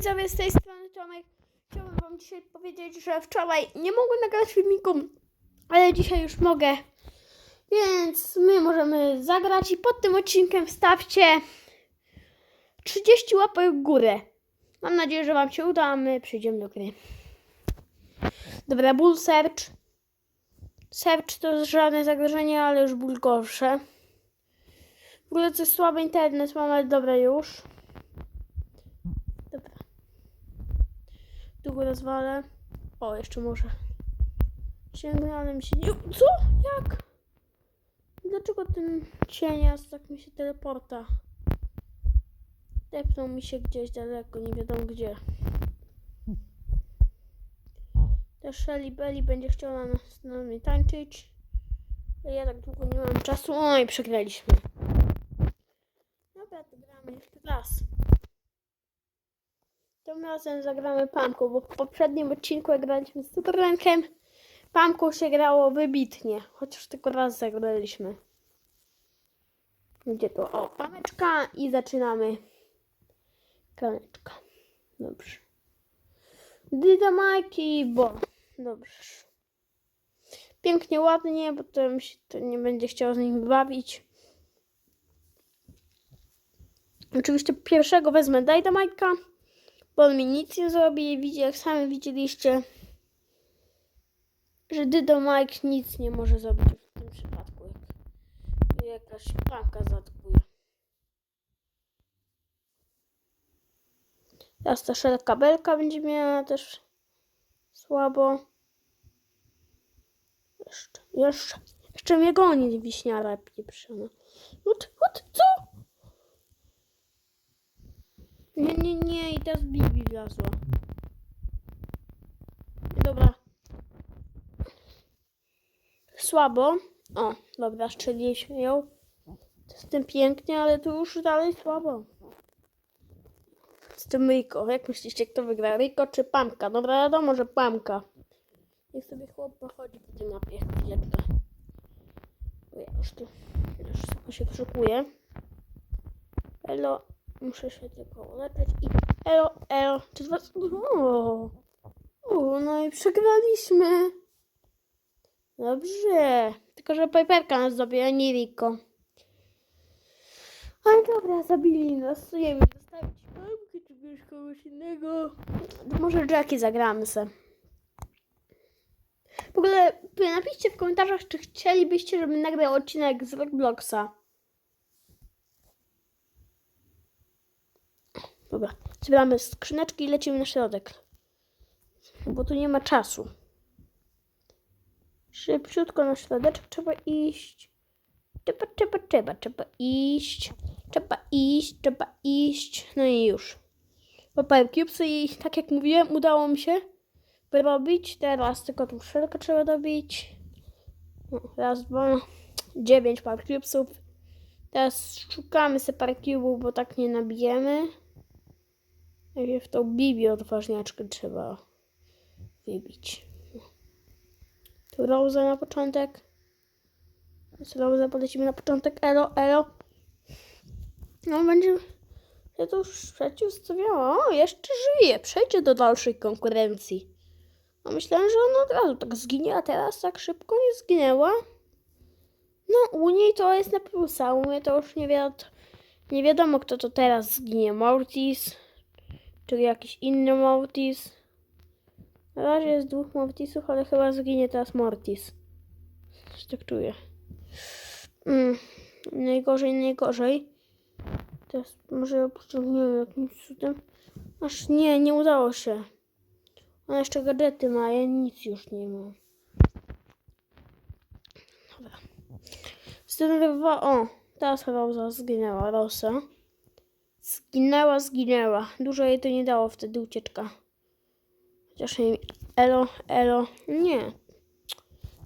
widzowie, z tej strony Tomek. Chciałbym wam dzisiaj powiedzieć, że wczoraj nie mogłem nagrać filmiku, ale dzisiaj już mogę. Więc my możemy zagrać i pod tym odcinkiem wstawcie 30 łapek w górę. Mam nadzieję, że wam się uda, a my przejdziemy do gry. Dobra, Bull Search. Search to żadne zagrożenie, ale już ból gorsze. W ogóle coś słaby internet mam, ale dobra już. Dobra. Tu go rozwalę. O, jeszcze może. Sięgnę, ale mi się nie... Co? Jak? Dlaczego ten cienias tak mi się teleporta? Tepnął mi się gdzieś daleko, nie wiadomo gdzie. Ta Shelly Belly będzie chciała na nas z nami tańczyć. Ja tak długo nie mam czasu. Oj, przegraliśmy. Dobra, to gramy jeszcze raz. Tym razem zagramy Pamką, bo w poprzednim odcinku jak graliśmy z Superrankiem, Pamką się grało wybitnie, chociaż tylko raz zagraliśmy. Gdzie to? O, Pameczka i zaczynamy. Kraneczka. Dobrze. Dydamaki, bo. Dobrze. Pięknie, ładnie, bo to się to nie będzie chciał z nim bawić. Oczywiście pierwszego wezmę Dynamite'a, bo on mi nic nie zrobi. Jak sami widzieliście, że Dynamite nic nie może zrobić w tym przypadku, jak jakaś plamka zaatakuje. Teraz ta szelka belka będzie miała też słabo. Jeszcze, jeszcze, jeszcze mnie goni wiśniara pieprzona. Ut, ut, co? Nie, nie, nie, i teraz Bibi wlazła. Dobra. Słabo. O, dobra, strzeliśmy ją. Z tym pięknie, ale tu już dalej słabo. Z tym Riko. Jak myślicie, kto wygra? Riko czy Pamka? Dobra, wiadomo, że Pamka. Niech sobie chłop pochodzi po tej mapie chwileczkę. Ja już tu już się przyszykuję. Elo, muszę się tylko uleczyć i elo, elo. Czy dwa... O, o, no i przegraliśmy. Dobrze. Tylko, że Piperka nas zabije, a nie Riko. Ale dobra, zabili nas. Nie wiem, zostawić pamkę czy coś kogoś innego. Może Jackie zagramy se. W ogóle napiszcie w komentarzach, czy chcielibyście, żebym nagrał odcinek z Robloxa. Dobra, zbieramy skrzyneczki i lecimy na środek. Bo tu nie ma czasu. Szybciutko na środeczek trzeba iść. Trzeba, trzeba, trzeba, trzeba iść. Trzeba iść, trzeba iść. No i już. Popałem cubesy i tak jak mówiłem, udało mi się wyrobić. Teraz tylko tą szelkę trzeba dobić. No, raz, dwa, dziewięć par cubesów. Teraz szukamy sobie par cubów, bo tak nie nabijemy. Najpierw tą Bibi odważniaczkę trzeba wybić. Tu Rosa na początek. Z Rosa polecimy na początek. Elo, elo. No będzie... Ja to już przeciwstawiała. O, jeszcze żyje. Przejdzie do dalszej konkurencji. No myślałem, że ona od razu tak zginie, a teraz tak szybko nie zginęła. No, u niej to jest na plusa. U mnie to już nie, wiad nie wiadomo, kto to teraz zginie. Mortis, czy jakiś inny Mortis. Na razie jest dwóch Mortisów, ale chyba zginie teraz Mortis. Coś tak czuję. Mm, najgorzej, najgorzej. Teraz może pociągniemy jakimś cudem. Aż nie, nie udało się. Ona jeszcze gadżety ma, ja nic już nie mam. Dobra. Zdenerwowała. O, teraz Rosa zginęła. Rosa. Zginęła, zginęła. Dużo jej to nie dało wtedy ucieczka. Chociaż nie... Elo, elo. Nie.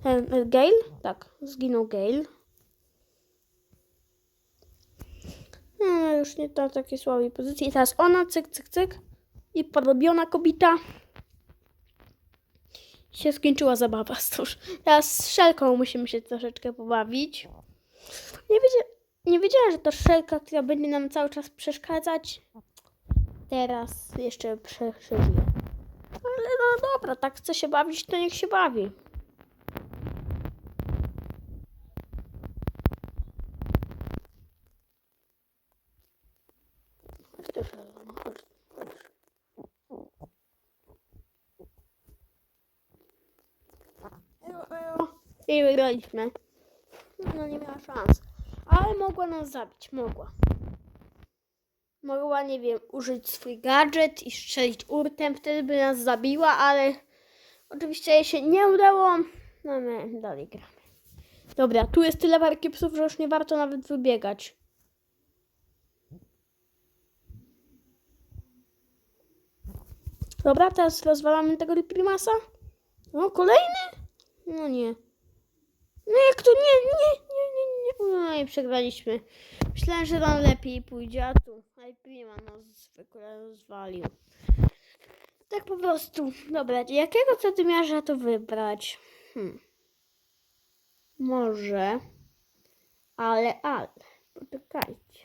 E, Gale? Tak, zginął Gale. No, już nie na takiej słabej pozycji. Teraz ona, cyk, cyk, cyk. I porobiona kobita. Się skończyła zabawa. Cóż, teraz z szelką musimy się troszeczkę pobawić. Nie, wiedzia nie wiedziałam, że to szelka, która będzie nam cały czas przeszkadzać. teraz jeszcze przeżyje. Ale no dobra, tak chce się bawić, to niech się bawi. I wygraliśmy. No nie miała szans. Ale mogła nas zabić, mogła. Mogła, nie wiem, użyć swój gadżet i strzelić urtem, wtedy by nas zabiła, ale oczywiście jej się nie udało. No my dalej gramy. Dobra, tu jest tyle parki psów, że już nie warto nawet wybiegać. Dobra, teraz rozwalamy tego Primasa. No, kolejny? No nie. No jak to nie, nie. No i przegraliśmy. Myślałem, że tam lepiej pójdzie, a tu. Ale Prima nas zwykle rozwalił. Tak po prostu. Dobra, jakiego zadymiarza to wybrać? Hmm. Może. Ale, ale. Poczekajcie.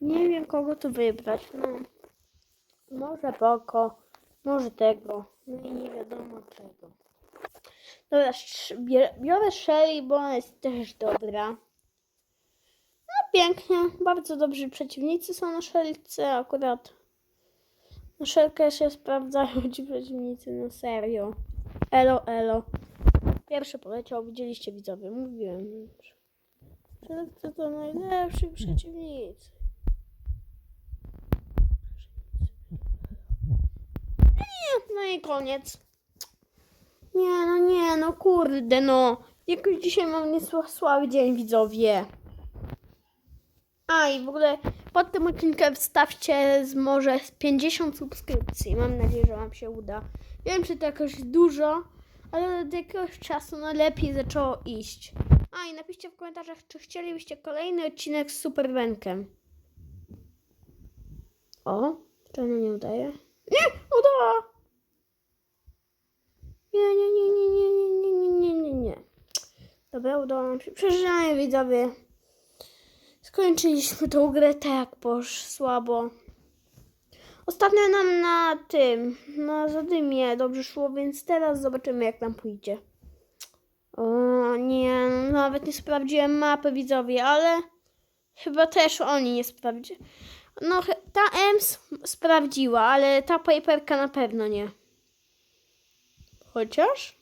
Nie wiem, kogo tu wybrać. No. Może Boko, może tego. No i nie wiadomo czego. Dobra, biorę Shelly, bo ona jest też dobra. No pięknie, bardzo dobrzy przeciwnicy są na Shelce, akurat. Na Shelkę się sprawdzają ci przeciwnicy, no serio. Elo, elo. Pierwszy poleciał, widzieliście widzowie, mówiłem. Shelce to najlepsi przeciwnicy. No i koniec. Nie, no nie, no kurde, no. Jakoś dzisiaj mam niesłaby dzień, widzowie. A i w ogóle pod tym odcinkiem wstawcie z może z 50 subskrypcji. Mam nadzieję, że Wam się uda. Wiem, że to jakoś dużo, ale od jakiegoś czasu no lepiej zaczęło iść. A i napiszcie w komentarzach, czy chcielibyście kolejny odcinek z Superbenkiem. O, ona nie udaje? Nie, udała! Nie, nie, nie, nie, nie, nie, nie, nie, nie, nie, nie. Dobra, udało nam się. Przeżyjamy, widzowie. Skończyliśmy tą grę tak, boż, słabo. Ostatnio nam na tym, na zadymie dobrze szło, więc teraz zobaczymy, jak nam pójdzie. O nie, no nawet nie sprawdziłem mapy, widzowie, ale chyba też oni nie sprawdzili. No, ta Ems sprawdziła, ale ta paperka na pewno nie. Chociaż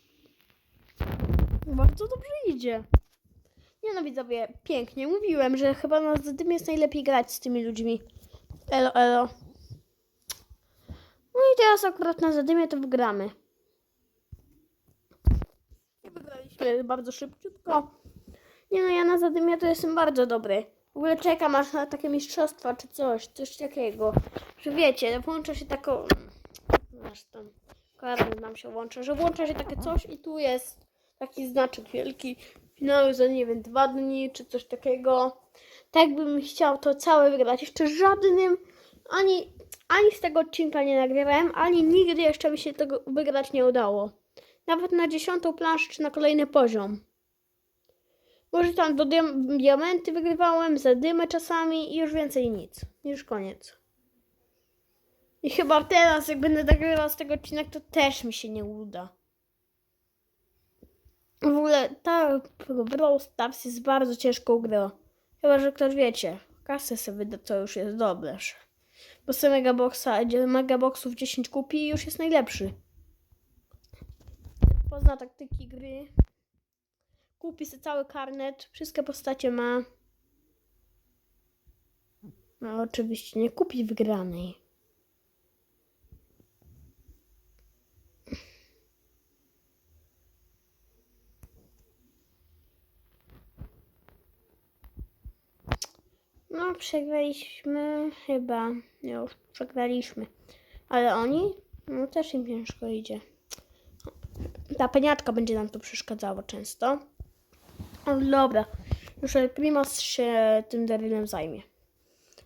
bardzo dobrze idzie. Nie no widzowie, pięknie. Mówiłem, że chyba na tym jest najlepiej grać z tymi ludźmi. Elo, elo. No i teraz akurat na zadymie to wygramy. Wygraliśmy bardzo szybciutko. Nie no, ja na zadymie to jestem bardzo dobry. W ogóle czekam aż na takie mistrzostwa czy coś, coś takiego. Że wiecie, włącza się taką... Aż tam karny nam się włącza, że włącza się takie coś i tu jest taki znaczek wielki. Finały za nie wiem, dwa dni czy coś takiego. Tak bym chciał to całe wygrać. Jeszcze żadnym, ani, ani z tego odcinka nie nagrywałem, ani nigdy jeszcze mi się tego wygrać nie udało. Nawet na dziesiątą planszę czy na kolejny poziom. Może tam do diam- diamenty wygrywałem, za dymę czasami i już więcej nic. Już koniec. I chyba teraz, jak będę nagrywał z tego odcinek, to też mi się nie uda. W ogóle ta Brawl Stars jest bardzo ciężką grą. Chyba, że ktoś wiecie, kasę sobie wyda, to już jest dobre. Bo sobie megaboxa, megaboxów 10 kupi i już jest najlepszy. Pozna taktyki gry. Kupi sobie cały karnet, wszystkie postacie ma. No oczywiście nie kupi wygranej. No, przegraliśmy chyba. Już przegraliśmy. Ale oni? No, też im ciężko idzie. Ta peniaczka będzie nam tu przeszkadzała często. Ale dobra. Już Primas się tym Darylem zajmie.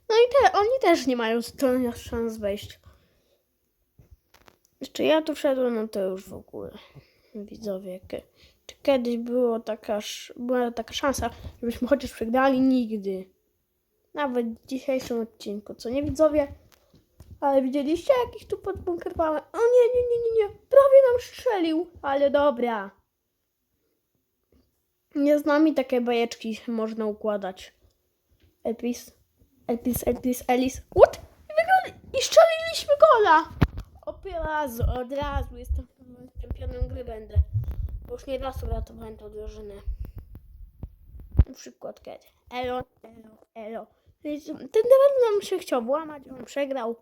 No i te, oni też nie mają stron szans wejść. Jeszcze ja tu wszedłem, no to już w ogóle. Widzowie, czy kiedyś było taka, była taka szansa, żebyśmy chociaż przegrali? Nigdy. Nawet w dzisiejszym odcinku, co nie widzowie? Ale widzieliście jakiś tu podbunkerowany? O nie, nie, nie, nie, nie. Prawie nam strzelił. Ale dobra. Nie z nami takie bajeczki można układać. Elpis, Elpis, Elpis, Elis. What? I strzeliliśmy gola. Od razu, od razu. Jestem czempionem gry będę. Bo już nie raz uratowałem tą drużynę. Na przykład kiedy. Elo, elo, elo. Ten level nam się chciał włamać, on przegrał.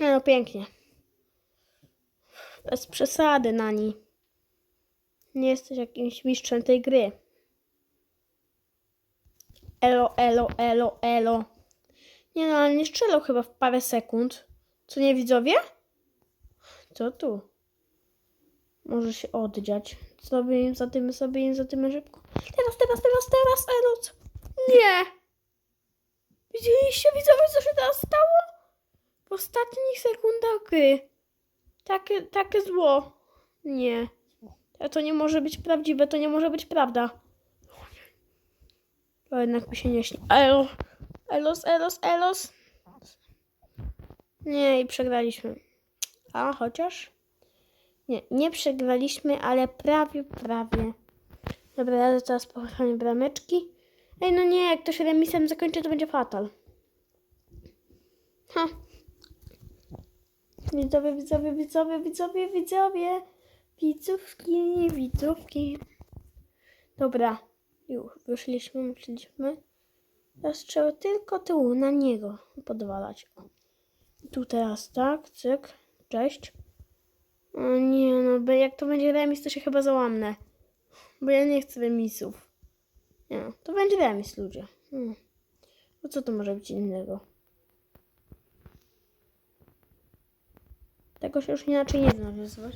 No, pięknie. Bez przesady, Nani. Nie jesteś jakimś mistrzem tej gry. Elo, elo, elo, elo. Nie no, ale nie strzelał chyba w parę sekund. Co nie widzowie? Co tu? Może się oddziać. Sobie im za tym, sobie im za tym szybko. Teraz, teraz, teraz, teraz, elo. Nie! Widzieliście widzowie, co się teraz stało? W ostatnich sekundach gry. Takie, takie zło. Nie. To nie może być prawdziwe, to nie może być prawda. To jednak mi się nie śni. Elo. Elos, elos, elos. Nie, i przegraliśmy. A, chociaż? Nie, nie przegraliśmy, ale prawie, prawie. Dobra, ja teraz pochwalę brameczki. Ej, no nie, jak to się remisem zakończy, to będzie fatal. Ha. Widzowie, widzowie, widzowie, widzowie, widzowie. Widzówki, widzówki. Dobra, już wyszliśmy, myśleliśmy. Teraz trzeba tylko tyłu na niego podwalać. Tu teraz tak, cyk, cześć. O nie, no jak to będzie remis, to się chyba załamnę. Bo ja nie chcę remisów. Nie, to będzie remis, ludzie. Hmm. No co to może być innego? Tego się już inaczej nie da nazywać.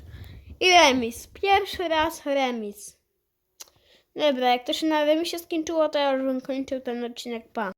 I remis. Pierwszy raz remis. Dobra, jak to się na remisie skończyło, to ja już bym kończył ten odcinek. Pa.